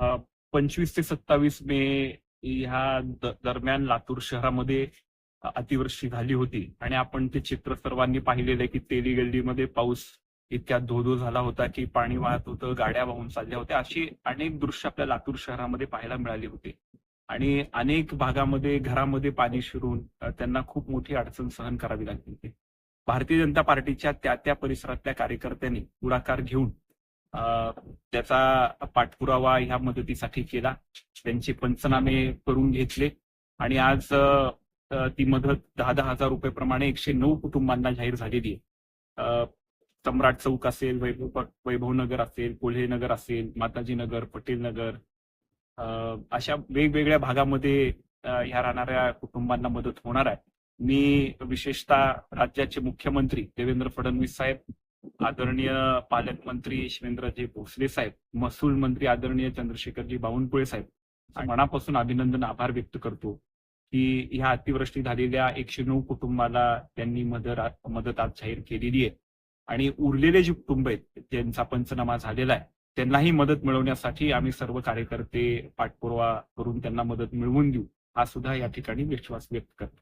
पंचवीस ते सत्तावीस मे ह्या दरम्यान लातूर शहरामध्ये अतिवृष्टी झाली होती. आणि आपण ते चित्र सर्वांनी पाहिलेलं आहे की तेली गल्लीमध्ये पाऊस इतक्या धोधो झाला होता की पाणी वाहत होतं गाड्या वाहून चालल्या होत्या. अशी अनेक दृश्य आपल्या लातूर शहरामध्ये पाहायला मिळाली होती. आणि अनेक भागामध्ये घरामध्ये पाणी शिरून त्यांना खूप मोठी अडचण सहन करावी लागली होती. भारतीय जनता पार्टीच्या त्या त्या परिसरातल्या कार्यकर्त्यांनी पुढाकार घेऊन त्याचा पाठपुरावा ह्या मदतीसाठी केला. त्यांचे पंचनामे करून घेतले. आणि आज ती मदत दहा दहा हजार रुपये प्रमाणे एकशे नऊ कुटुंबांना जाहीर झालेली आहे. अ, सम्राट चौक असेल वैभव वैभव नगर असेल कोल्हे नगर असेल माताजी नगर पटेल नगर अशा वेगवेगळ्या भागामध्ये ह्या राहणाऱ्या कुटुंबांना मदत होणार आहे. मी विशेषतः राज्याचे मुख्यमंत्री देवेंद्र फडणवीस साहेब आदरणीय पालकमंत्री शिवेंद्रजी भोसले साहेब महसूल मंत्री आदरणीय चंद्रशेखरजी बावनकुळे साहेब मनापासून अभिनंदन आभार व्यक्त करतो की ह्या अतिवृष्टी झालेल्या एकशे नऊ कुटुंबाला त्यांनी मदत मदत आज जाहीर केलेली आहे. आणि उरलेले जे कुटुंब आहेत ज्यांचा पंचनामा झालेला आहे त्यांनाही मदत मिळवण्यासाठी आम्ही सर्व कार्यकर्ते पाठपुरावा करून त्यांना मदत मिळवून देऊ हा सुद्धा या ठिकाणी विश्वास व्यक्त करतो.